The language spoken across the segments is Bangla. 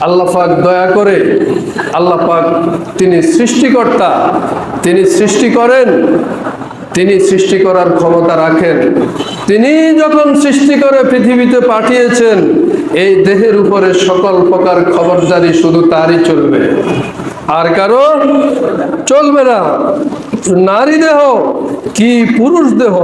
আল্লাহ পাক দয়া করে, আল্লাহ পাক তিনি সৃষ্টিকর্তা, তিনি সৃষ্টি করেন, তিনি সৃষ্টি করার ক্ষমতা রাখেন। তিনি যখন সৃষ্টি করে পৃথিবীতে পাঠিয়েছেন, এই দেহের উপরে সকল প্রকার খবরদারি শুধু তারই চলবে। আর কারও চলবে না। নারী দেহ কি পুরুষ দেহ?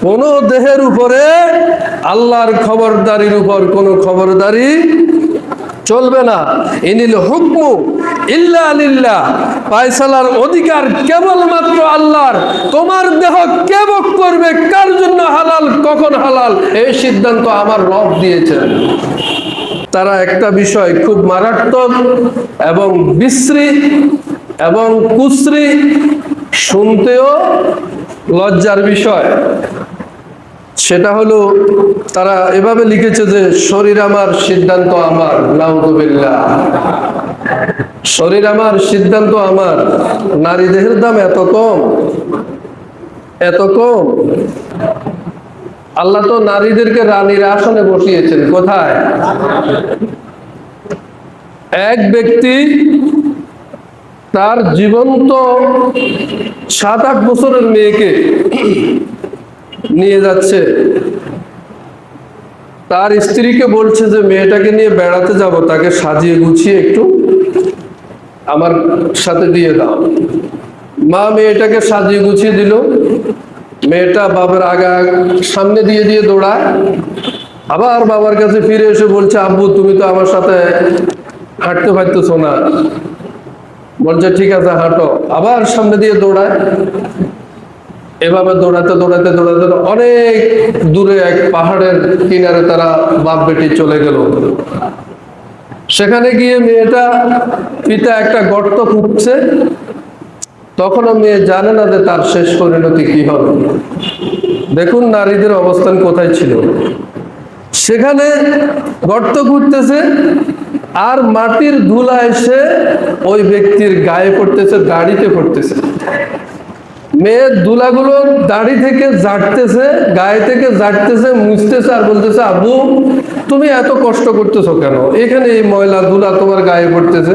কোন দেহের উপরে আল্লাহর খবরদারির উপর কোনো খবরদারি চলবে না। ইনিল হুকমু ইল্লা আলিল্লাহ পায়সালার অধিকার কেবলমাত্র আল্লাহর। তোমার দেহ কে ভোগ করবে? কার জন্য হালাল? কখন হালাল? এই সিদ্ধান্ত আমার রব দিয়েছেন। তারা একটা বিষয় খুব মারাত্মক এবং বিশ্রী এবং কুশ্রী, শুনতেও লজ্জার বিষয়। সেটা হলো তারা এভাবে লিখেছে যে শরীর আমার সিদ্ধান্ত আমার নাউদুবিল্লাহ শরীর আমার সিদ্ধান্ত আমার। নারী দেহের দাম এত কম এত কম। আল্লাহ তো নারীদেরকে রানীর আসনে বসিয়েছেন, কোথায়? এক ব্যক্তি তার জীবন্ত সাত আট বছরের মেয়েকে নিয়ে যাচ্ছে। তার স্ত্রীকে বলছে যে, মেয়েটাকে নিয়ে বেড়াতে যাব, তাকে সাজিয়ে গুছিয়ে একটু আমার সাথে দিয়ে দাও। মা মেয়েটাকে সাজিয়ে গুছিয়ে দিল। মেয়েটা বাবার আগা সামনে দিয়ে দিয়ে দৌড়ায়। আবার বাবার কাছে ফিরে এসে বলছে, আব্বু, তুমি তো আমার সাথে হাঁটতে পারতেছো না। বলছে, ঠিক আছে, হাঁটো। আবার সামনে দিয়ে দৌড়ায়। এভাবে দৌড়াতে দৌড়াতে দৌড়াতে অনেক দূরে এক পাহাড়ের কিনারে তারা বাপ বেটি চলে গেল। সেখানে গিয়ে মেয়েটা, পিতা একটা গর্ত খুঁজছে। তখনও মেয়ে জানে না যে তার শেষ পরিণতি কি হবে। দেখুন নারীদের অবস্থান কোথায় ছিল। সেখানে গর্ত খুঁজতেছে আর মাটির ধুলা এসে ওই ব্যক্তির গায়ে পড়তেছে, দাড়িতে পড়তেছে। মেয়ের দুলাগুলো দাড়ি থেকে জাটতেছে গায়ে থেকে জাটতেছে মুছতেছে আর বলতেছে আবু তুমি এত কষ্ট করতেছো কেন? এখানে এই ময়লা দুলা তোমার গায়ে পড়তেছে।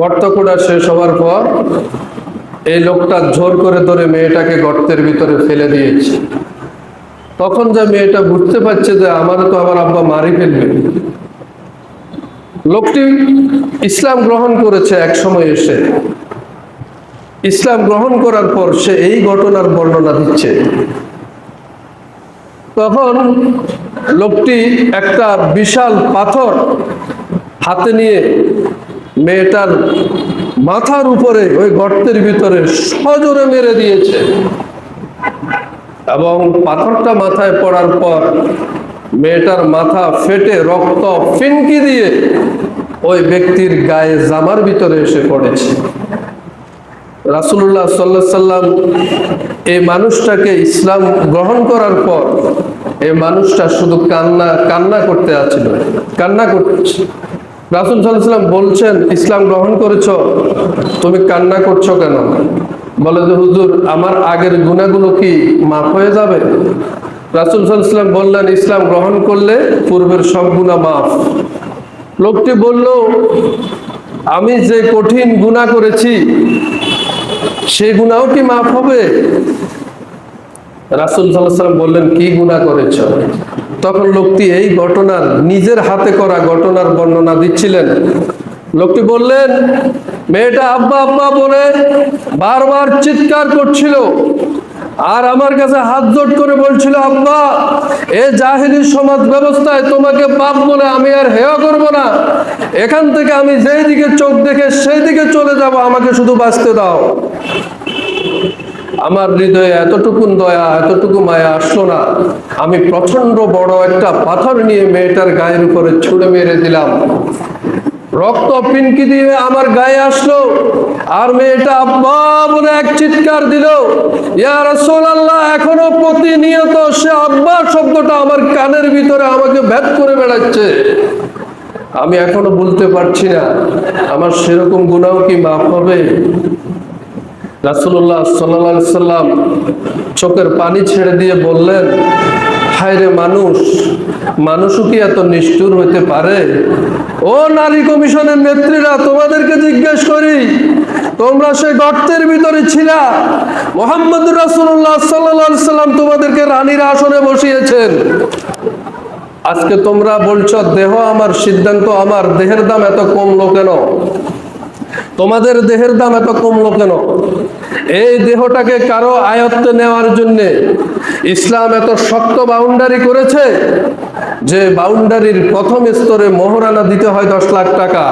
গর্ত কোড়া শেষ হওয়ার পর এই লোকটা জোর করে ধরে মেয়েটাকে গর্তের ভিতরে ফেলে দিয়েছে। তখন যে মেয়েটা বুঝতে পারছে যে আমার তো আমার আব্বা মারি ফেলবে। লোকটি ইসলাম গ্রহণ করেছে এক সময় এসে। ইসলাম গ্রহণ করার পর সে এই ঘটনার বর্ণনা দিচ্ছে। তখন লোকটি একটা বিশাল পাথর হাতে নিয়ে মেয়েটার মাথার উপরে ওই গর্তের ভিতরে সজোরে মেরে দিয়েছে এবং পাথরটা মাথায় পড়ার পর মেয়েটার মাথা ফেটে রক্ত ফিনকি দিয়ে ওই ব্যক্তির গায়ে জামার ভিতরে এসে পড়েছে। রাসুল্লাহ সাল্লাহ সাল্লাম এই মানুষটাকে ইসলাম গ্রহণ করার পর এই মানুষটা শুধু কান্না কান্না করতে আছিল কান্না করছে। রাসুল সাল্লাম বলছেন, ইসলাম গ্রহণ করেছ? তুমি কান্না করছ কেন? বলে যে, হুজুর, আমার আগের গুণাগুলো কি মাফ হয়ে যাবে? রাসুল সাল্লাম বললেন, ইসলাম গ্রহণ করলে পূর্বের সব গুণা মাফ। লোকটি বলল, আমি যে কঠিন গুণা করেছি সেই গুণাও কি মাফ হবে? রাসুল সাল্লাম বললেন, কি গুণা করেছ? তখন লোকটি এই ঘটনার নিজের হাতে করা ঘটনার বর্ণনা দিচ্ছিলেন। লোকটি বললেন, মেয়েটা আব্বা আব্বা বলে বারবার চিৎকার করছিল। আর আমার কাছে হাত জোট করে বলছিল, আব্বা, এ জাহিরি সমাজ ব্যবস্থায় তোমাকে পাপ বলে আমি আর হেয় করব না। এখান থেকে আমি যেই দিকে চোখ দেখে সেই দিকে চলে যাব, আমাকে শুধু বাঁচতে দাও। আমার হৃদয়ে এতটুকুন দয়া, এতটুকু মায়া, আসলো না। আমি প্রচণ্ড বড় একটা পাথর নিয়ে মেয়েটার গায়ের উপরে ছুড়ে মেরে দিলাম। রক্ত পিনকি দিয়ে আমার গায়ে আসলো। আর মেয়েটা আব্বা বলে এক চিৎকার দিল। ইয়া রাসূলুল্লাহ, এখনও প্রতিনিয়ত সে আব্বা শব্দটা আমার কানের ভিতরে আমাকে ভেদ করে বেড়াচ্ছে। আমি এখনও বলতে পারছি না, আমার সেরকম গুণাও কি মাফ হবে? রাসুল্লাহ সাল্লাম চোখের পানি ছেড়ে দিয়ে বললেন হায়রে মানুষ, মানুষও কি এত নিষ্ঠুর হইতে পারে? ও নারী কমিশনের নেত্রীরা, তোমাদেরকে জিজ্ঞেস করি, তোমরা সেই গর্তের ভিতরে ছিলা? মোহাম্মদ রাসুল্লাহ সাল্লাহ সাল্লাম তোমাদেরকে রানীর আসনে বসিয়েছেন। আজকে তোমরা বলছো, দেহ আমার, সিদ্ধান্ত আমার, দেহের দাম এত কমলো কেন? তোমাদের দেহের দাম এত কমলো কেন? এই দেহটাকে কারও আয়ত্তে নেওয়ার জন্য ইসলাম এত শক্ত বাউন্ডারি করেছে যে বাউন্ডারির প্রথম স্তরে মোহরানা দিতে হয় দশ লাখ টাকা।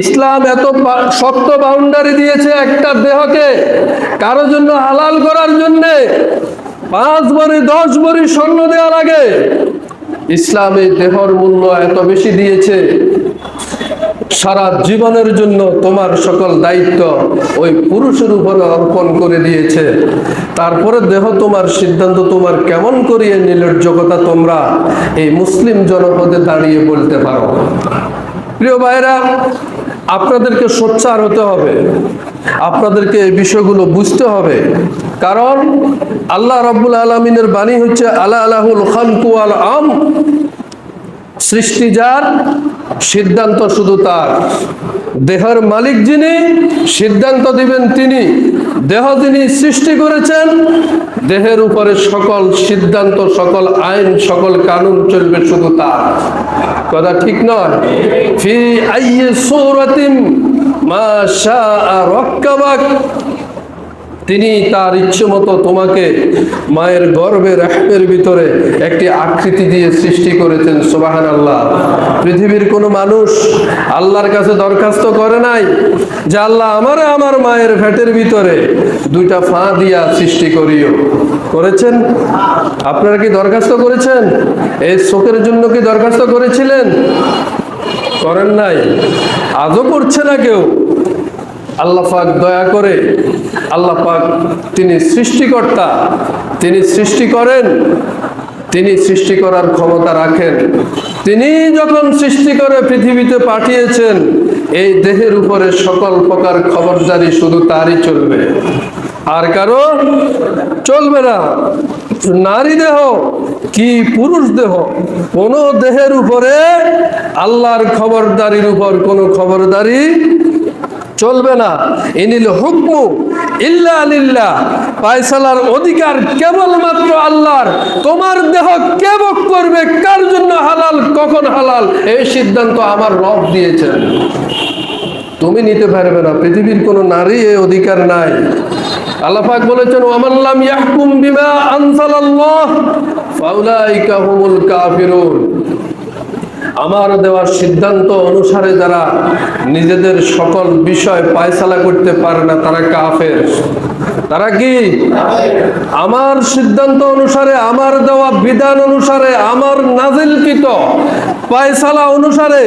ইসলাম এত শক্ত বাউন্ডারি দিয়েছে একটা দেহকে কারও জন্য হালাল করার জন্য। পাঁচ বড়ি, দশ বড়ি স্বর্ণ দেওয়া লাগে। ইসলাম দেহর মূল্য এত বেশি দিয়েছে। সারা জীবনের জন্য তোমার সকল দায়িত্ব ওই পুরুষের উপরে অর্পণ করে দিয়েছে। তারপরে দেহ তোমার সিদ্ধান্ত তোমার কেমন করিয়ে নির্লজ্জকতা তোমরা এই মুসলিম জনপদে দাঁড়িয়ে বলতে পারো। প্রিয় ভাইরা আপনাদেরকে সোচ্চার হতে হবে। আপনাদেরকে এই বিষয়গুলো বুঝতে হবে। কারণ আল্লাহ রব্বুল আলমিনের বাণী হচ্ছে আল্লাহ আলাহুল খানকু আল আম সৃষ্টি যার, সিদ্ধান্ত শুধু তার। দেহের মালিক যিনি, সিদ্ধান্ত দিবেন তিনি। দেহ যিনি সৃষ্টি করেছেন, দেহের উপরে সকল সিদ্ধান্ত, সকল আইন, সকল কানুন চলবে শুধু তার। কথা ঠিক নয়? ফি আইয়ে মা তিনি তার ইচ্ছে মতো তোমাকে মায়ের গর্ভে রাহমের ভিতরে একটি আকৃতি দিয়ে সৃষ্টি করেছেন সুবাহান আল্লাহ পৃথিবীর কোনো মানুষ আল্লাহর কাছে দরখাস্ত করে নাই যে, আল্লাহ, আমারে আমার মায়ের ভেটের ভিতরে দুইটা ফা দিয়া সৃষ্টি করিও। করেছেন? আপনারা কি দরখাস্ত করেছেন? এই শোকের জন্য কি দরখাস্ত করেছিলেন? করেন নাই। আজও করছে না কেউ? আল্লাহ পাক দয়া করে, আল্লাহ পাক তিনি সৃষ্টিকর্তা, তিনি সৃষ্টি করেন, তিনি সৃষ্টি করার ক্ষমতা রাখেন। তিনি যখন সৃষ্টি করে পৃথিবীতে পাঠিয়েছেন, এই দেহের উপরে সকল প্রকার খবরদারি শুধু তারই চলবে। আর কারও চলবে না। নারী দেহ কি পুরুষ দেহ? কোন দেহের উপরে আল্লাহর খবরদারির উপর কোনো খবরদারি চলবে না। ইনিল হুকমু ইল্লা লিল্লাহ। পায়সালার অধিকার কেবলমাত্র আল্লাহর। তোমার দেহ কে ভোগ করবে? কার জন্য হালাল? কখন হালাল? এই সিদ্ধান্ত আমার রব দিয়েছেন। তুমি নিতে পারবে না। পৃথিবীর কোনো নারী এই অধিকার নাই। আল্লাপাক বলেছেন ওয়ামাল্লাম ইয়াহকুম বিমা আনসালাল্লাহ ফাউলাইকা হুমুল কাফিরুন। আমার দেওয়ার সিদ্ধান্ত অনুসারে যারা নিজেদের সকল বিষয় পায়সালা করতে পারে না, তারা কাফের। তারা কি? আমার সিদ্ধান্ত অনুসারে, আমার দেওয়া বিধান অনুসারে, আমার নাজিলকৃত পায়সালা অনুসারে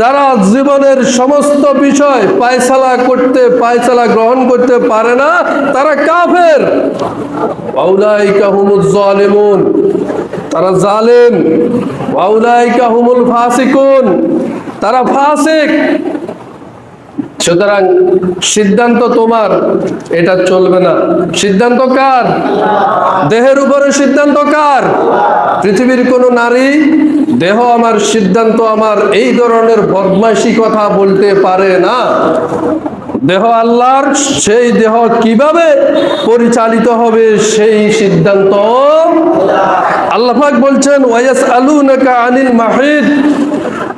যারা জীবনের সমস্ত বিষয় পায়সালা করতে পায়সালা গ্রহণ করতে পারে না, তারা কাফের। তারা জালেম। হুমুল তারা ফাসিক। সুতরাং সিদ্ধান্ত তোমার, এটা চলবে না। সিদ্ধান্ত কার? দেহের উপরে সিদ্ধান্ত কার? পৃথিবীর কোনো নারী, দেহ আমার সিদ্ধান্ত আমার এই ধরনের বদমাইশি কথা বলতে পারে না। দেহ আল্লাহর, সেই দেহ কীভাবে পরিচালিত হবে সেই সিদ্ধান্ত আল্লাহ পাক বলছেন ওয়াইয়াস আলুনাকা আনিল মাহিদ,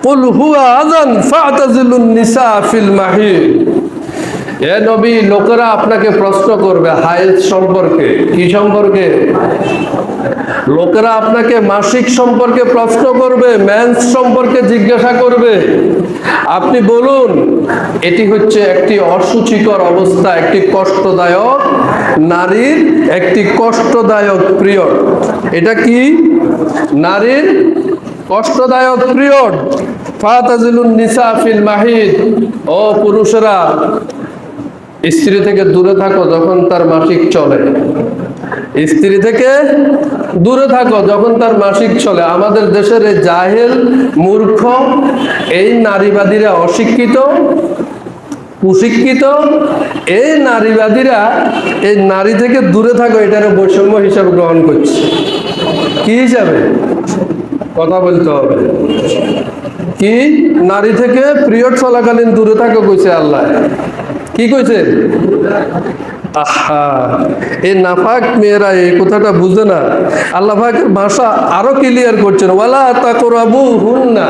কুল হুয়া আযান ফাতাজিলুন নিসা ফিল মাহিদ। এ নবী, লোকেরা আপনাকে প্রশ্ন করবে হায়েজ সম্পর্কে, কি সম্পর্কে? লোকেরা আপনাকে মাসিক সম্পর্কে প্রশ্ন করবে ম্যান্স সম্পর্কে জিজ্ঞাসা করবে। আপনি বলুন এটি হচ্ছে একটি অসুচিকর অবস্থা, একটি কষ্টদায়ক নারীর একটি কষ্টদায়ক পিরিয়ড। এটা কি? নারীর কষ্টদায়ক পিরিয়ড। ফাতাজিলুন নিসা ফিল মাহিদ। ও পুরুষেরা, স্ত্রী থেকে দূরে থাকো যখন তার মাসিক চলে। স্ত্রী থেকে দূরে থাকো, যখন তার মাসিক চলে, আমাদের দেশের এই জাহেল মূর্খ, এই নারীবাদীরা অশিক্ষিত, কুশিক্ষিত, এই নারীবাদীরা এই নারী থেকে দূরে থাকো এটার বৈষম্য হিসাবে গ্রহণ করছে। কি হিসাবে? কথা বলতে হবে। কি? নারী থেকে পিরিয়ড চলাকালীন দূরে থাকো, কইছে আল্লাহ। কি কইছে? আহা এই নাফাক মেয়েরা, এই কথাটা বুঝে না। আল্লাহ পাকের ভাষা আরও ক্লিয়ার করছেন, ওয়ালা তাকরাবু হুন্না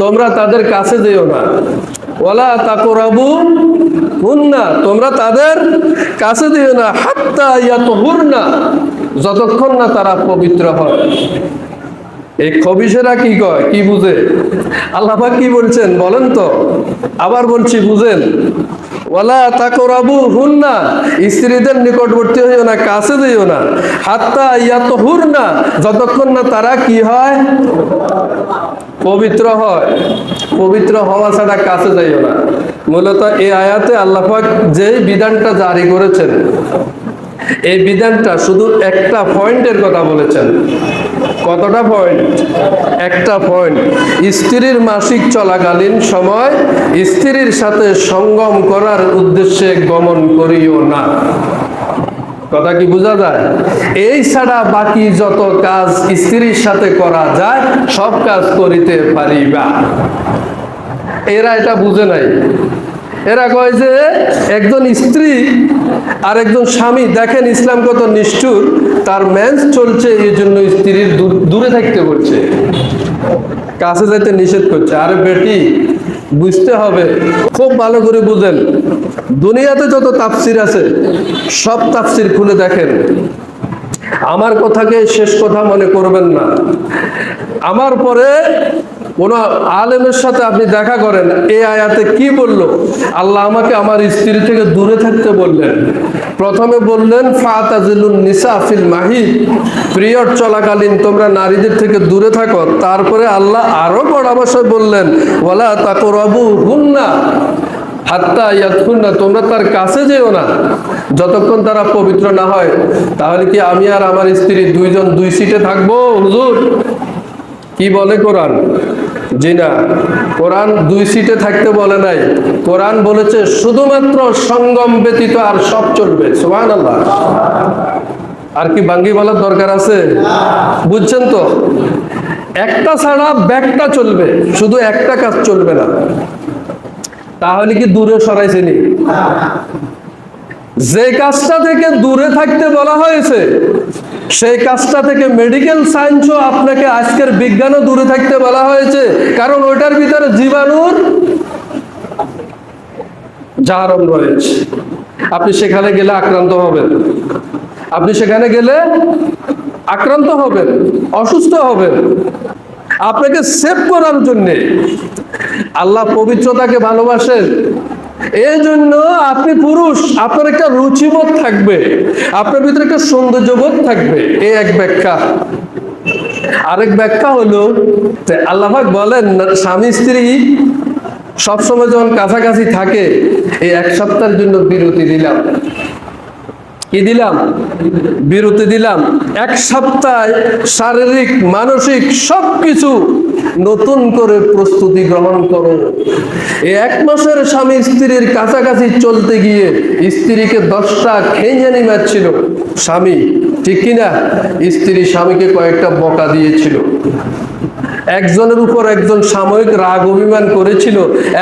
তোমরা তাদের কাছে যেও না। ওয়ালা তাকরাবু হুন্না তোমরা তাদের কাছে দিও না। হাত্তা ইয়াতহুরনা যতক্ষণ না তারা পবিত্র হয়। এই খবিসেরা কি কয়? কি বুঝে? আল্লাহ কি বলছেন? বলেন তো। আবার বলছি, বুঝেন। ওয়ালা তাকরাবু হুন্না, স্ত্রীদের নিকটবর্তী হইও না, কাছে দিও না। হাত্তা ইয়াত হুরনা যতক্ষণ না তারা কি হয়? পবিত্র হয়। পবিত্র হওয়া ছাড়া কাছে যাইও না। মূলত এই আয়াতে আল্লাহ পাক যে বিধানটা জারি করেছেন, এই বিধানটা শুধু একটা পয়েন্টের কথা বলেছেন। কতটা পয়েন্ট একটা পয়েন্ট স্ত্রীর মাসিক চলাকালীন সময় স্ত্রীর সাথে সঙ্গম করার উদ্দেশ্যে গমন করিও না। কথা কি বোঝা যায়? এই ছাড়া বাকি যত কাজ স্ত্রীর সাথে করা যায়, সব কাজ করিতে পারিবা। এরা এটা বুঝে নাই। এরা কয় যে, একজন স্ত্রী আর একজন স্বামী, দেখেন ইসলাম কত নিষ্ঠুর, তার ম্যান্স চলছে, এই জন্য স্ত্রীর দূরে থাকতে বলছে। কাছে যেতে নিষেধ করছে। আরে বেটি, বুঝতে হবে, খুব ভালো করে বুঝেন। দুনিয়াতে যত তাফসির আছে, সব তাফসির খুলে দেখেন। আমার কথাকে শেষ কথা মনে করবেন না। আমার পরে কোন আলেমের সাথে আপনি দেখা করেন, এই আয়াতে কি বলল? আল্লাহ আমাকে আমার স্ত্রী থেকে দূরে থাকতে বললেন। প্রথমে বললেন, ফাতাজিলুন নিসা ফিল মাহিদ। পিরিয়ড চলাকালীন তোমরা নারীদের থেকে দূরে থাকো। তারপরে আল্লাহ আরও পরামর্শ বললেন ওলা ওয়ালা তাকরাবু হুন্না হাত্তা ইয়াতকুন্না তোমরা তার কাছে যেও না। যতক্ষণ তারা পবিত্র না হয়, তাহলে কি আমি আর আমার স্ত্রী দুইজন দুই সিটে থাকব? হুজুর, কি বলে কোরআন? জি না, কোরআন দুই সিটে থাকতে বলে নাই। কোরআন বলেছে, শুধুমাত্র সঙ্গম ব্যতীত আর সব চলবে। সুবহান আল্লাহ আর কি বাঙ্গি বলার দরকার আছে? বুঝছেন তো? একটা ছাড়া ব্যাগটা চলবে, শুধু একটা কাজ চলবে না। তাহলে কি দূরে সরাইছেনি? যে কাজটা থেকে দূরে থাকতে বলা হয়েছে, সেই কাজটা থেকে মেডিকেল সায়েন্সও আপনাকে আজকের বিজ্ঞানও দূরে থাকতে বলা হয়েছে। কারণ ওইটার ভিতরে জীবাণুর জারণ রয়েছে। আপনি সেখানে গেলে আক্রান্ত হবেন। আপনি সেখানে গেলে আক্রান্ত হবেন, অসুস্থ হবেন। আপনাকে সেভ করার জন্যে আল্লাহ পবিত্রতাকে ভালোবাসেন। এই জন্য আপনি পুরুষ, আপনার একটা রুচিবোধ থাকবে, আপনার ভিতরে একটা সৌন্দর্যবোধ থাকবে। এই এক ব্যাখ্যা। আরেক ব্যাখ্যা হলো আল্লাহ বলেন, স্বামী স্ত্রী সবসময় যখন কাছাকাছি থাকে, এই এক সপ্তাহের জন্য বিরতি দিলাম। কি দিলাম? বিরতি দিলাম। এক সপ্তাহ শারীরিক, মানসিক সবকিছু নতুন করে প্রস্তুতি গ্রহণ করো। এই এক মাসের স্বামী স্ত্রীর কাছাকাছি চলতে গিয়ে স্ত্রীকে দশটা খেঞ্জানি মারছিল স্বামী, ঠিক কিনা? স্ত্রী স্বামীকে কয়েকটা বকা দিয়েছিল। একজনের উপর একজন সাময়িক রাগ অভিমান করেছিল,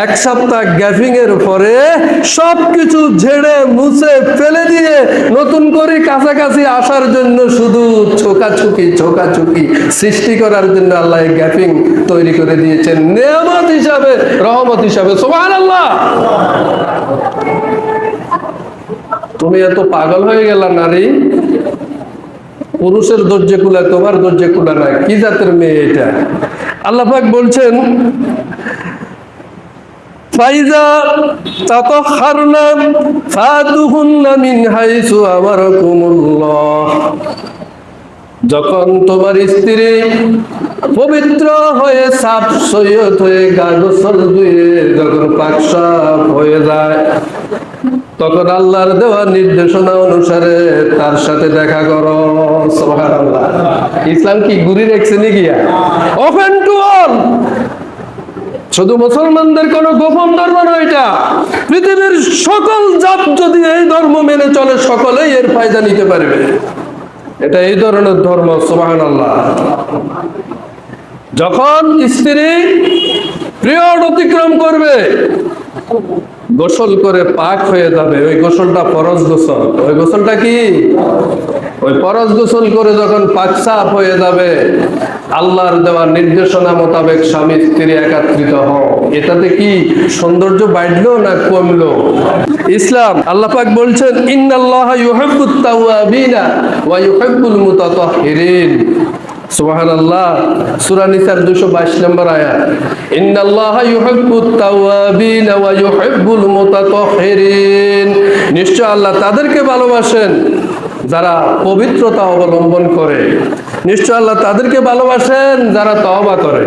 এক সপ্তাহ গ্যাফিং এর পরে সবকিছু ঝেড়ে মুছে ফেলে দিয়ে নতুন করে কাছাকাছি আসার জন্য শুধু ছোকাছুকি ছোকাছুকি সৃষ্টি করার জন্য আল্লাহ গ্যাফিং তৈরি করে দিয়েছেন। নিয়ামত হিসাবে, রহমত হিসাবে সোমান আল্লাহ তুমি এত পাগল হয়ে গেল নারী। পুরুষের দরজে কুলা তোমার দরজে কুলা না কি জাতের মেয়ে এটা? আল্লাহ পাক বলছেন যখন তোমার স্ত্রী পবিত্র হয়ে সাপ সৈয়দ হয়ে গা গোসল ধুয়ে যখন পাক সাপ হয়ে যায় তখন আল্লাহর দেওয়া নির্দেশনা অনুসারে তার সাথে দেখা করো। ইসলাম কি গুরি রেখছে গিয়া ওপেন টু অল শুধু মুসলমানদের কোন গোপন ধর্ম নয় এটা। পৃথিবীর সকল জাত যদি এই ধর্ম মেনে চলে, সকলেই এর ফায়দা নিতে পারবে। এটা এই ধরনের ধর্ম সুবাহান আল্লাহ যখন স্ত্রী পিরিয়ড অতিক্রম করবে গোসল করে পাক হয়ে যাবে, ওই গোসলটা ফরজ গোসল। ওই গোসলটা কি? ওই ফরজ গোসল করে যখন পাক সাফ হয়ে যাবে, আল্লাহর দেওয়া নির্দেশনা মোতাবেক স্বামী, স্ত্রী একাত্রিত হও। এটাতে কি সৌন্দর্য বাড়লো না কমলো? ইসলাম, আল্লাহ পাক বলছেন, ইন্নাল্লাহ ইউহিব্বুত তাওয়াবিনা ওয়া ইউহিব্বুল মুতাতাহহিরিন সূরা নিসার 222 নম্বর মুতাতাহহিরিন নিশ্চয় আল্লাহ তাদেরকে ভালোবাসেন, যারা পবিত্রতা অবলম্বন করে। নিশ্চয় আল্লাহ তাদেরকে ভালোবাসেন, যারা তওবা করে।